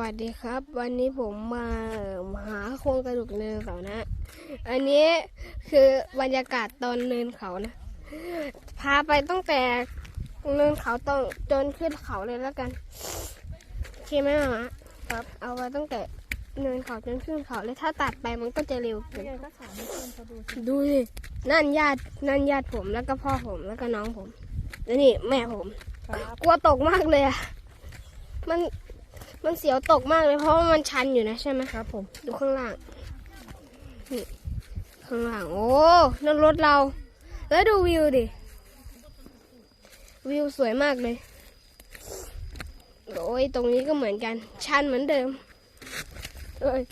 วัสดีครับ วันนี้ผมมาหาโครงกระดูกเนินเขานะ อันนี้คือบรรยากาศตอนเนินเขานะ พาไปตั้งแต่เนินเขาตรงจนขึ้นเขาเลยแล้วกันโอเคไหมมาครับ เอาไว้ตั้งแต่เนินเขาจนขึ้นเขาเลยถ้าตัดไปมันก็จะเร็วเกินก็ถามให้เพื่อนดูสินั่นญาตินั่นญาติผมแล้วก็พ่อผมแล้วก็น้องผม แล้วนี่แม่ผม กลัวตกมากเลยอะมัน มันเสียวตกมากเลยเพราะว่ามันชันอยู่นะใช่ไหมครับ ผมดูข้างล่างนี่ข้างล่างโอ้นั่นรถเรา แล้วดูวิวดิวิวสวยมากเลยโอ้ยตรงนี้ก็เหมือนกัน ชันเหมือนเดิมเอ้ย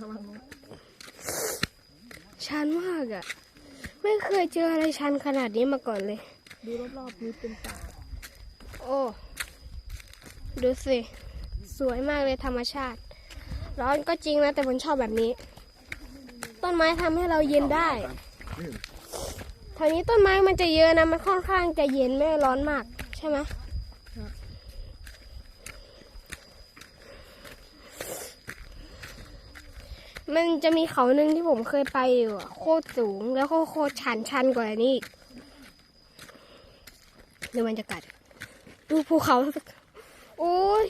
ระวังนะชันมากอะไม่เคยเจออะไรชันขนาดนี้มาก่อนเลย ดูรอบๆนี้เป็นป่าโอ้ ดูสิ สวยมากเลยธรรมชาติ ร้อนก็จริงนะ แต่ผมชอบแบบนี้ ต้นไม้ทำให้เราเย็นได้ทางนี้ต้นไม้มันจะเยอะนะมันค่อนข้างจะเย็นไม่ร้อนมาก ใช่ไหมมันจะมีเขาหนึ่งที่ผมเคยไปอยู่โคตรสูงแล้วก็โคตรชันชันกว่านี้อีกดูบรรยากาศดูภูเขา โอ้ย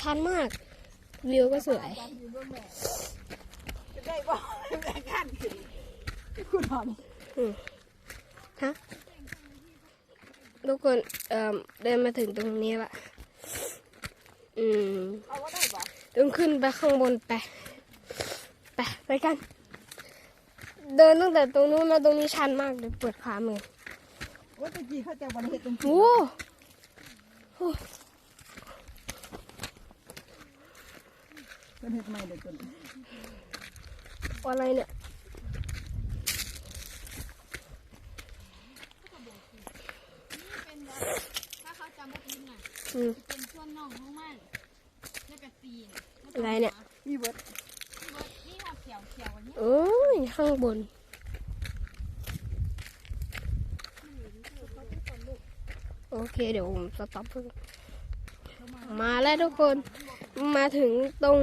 ชันมาก วิวก็สวยจะได้บอกแม่กันคุณทฮะทุกคนเอ่อเดินมาถึงตรงนี้ละอืมำเอาว่าได้ปะต้องขึ้นไปข้างบนไป ไปไปกัน เดินตั้งแต่ตรงนู้นมาตรงนี้ชันมากเลยปวดขามือว่าตะกี้เขาจะวันเหตุตรงโอ้โห วั นเหตุไม่เลยจนอะไรเนี่ยเป็นแบบถ้าเขาจำไม่ผิดน่ะอืม เป็นช่วงน่องของมันแล้วก็ตีนอะไรเนี่ย มีเบิร์ดที่ว่านี่ค่ะเขียวเขียวอันนี้โอ้ยข้างบน โอเคเดี๋ยวผมสต็อปเพิ่งมาแล้วทุกคน มาถึงตรง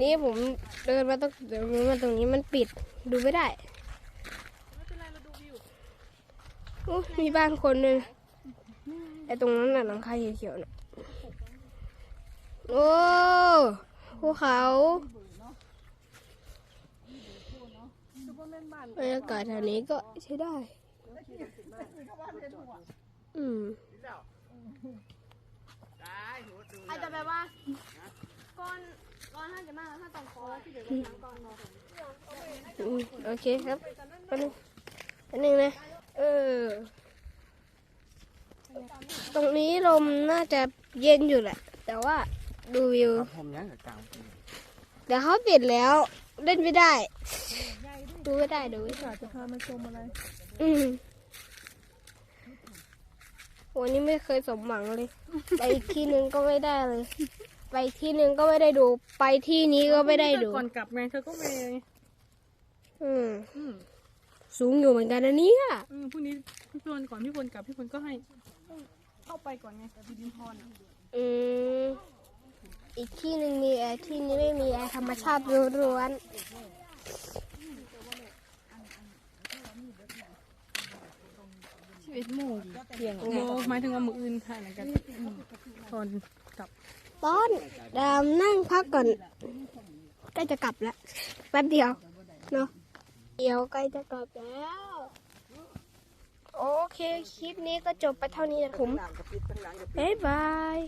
นี้ผมเดินมาต้องเดินมาตรงนี้มันปิดดูไม่ได้ไม่เป็นไรเราดูวิวโอ้มีบ้านคนหนึ่งไอ้ตรงนั้นน่ะหลังคาเขียวๆน่ะโอ้ภูเขาบรรยากาศแถวนี้ก็ใช้ได้ อืมอาจจะแบบว่า ก่อนก่อนท่านจะมาถ้าต้องขอที่เดี๋ยวน้ำก่อนเนาะอืมโอเคครับแป๊บนึงแป๊บนึงนะ เออ ตรงนี้ลมน่าจะเย็นอยู่แหละ แต่ว่าดูวิว ผมยังกับกลางปีเดี๋ยวเขาปิดแล้ว เล่นไม่ได้ ดูไม่ได้ดูไม่ได้อาจจะพามาชมอะไร อืมวันนี้ไม่เคยสมหวังเลย ไปอีกที่หนึ่งก็ไม่ได้เลย ไปอีกที่หนึ่งก็ไม่ได้ดู ไปที่นี้ก็ไม่ได้ดู ก่อนกลับไงเธอก็ไปอืมอืมสูงอยู่เหมือนกันนะเนี่ยอืมพรุ่งนี้พี่พลก่อนพี่พลกลับพี่พลก็ให้ เข้าไปก่อนไงพี่ดินพรอะอืมอีกที่หนึ่งมีแอร์ที่นี้ไม่มีแอร์ธรรมชาติล้วนสิบเอ็ดโมงเที่ยงโมหมายถึงว่ามืออื่นค่ะเหมือนกันอืมตอนกลับ ตอนดามนั่งพักก่อนใกล้จะกลับแล้วแป๊บเดียวเนาะเดี๋ยวใกล้จะกลับแล้ว โอเค คลิปนี้ก็จบไปเท่านี้นะผมบ๊ายบาย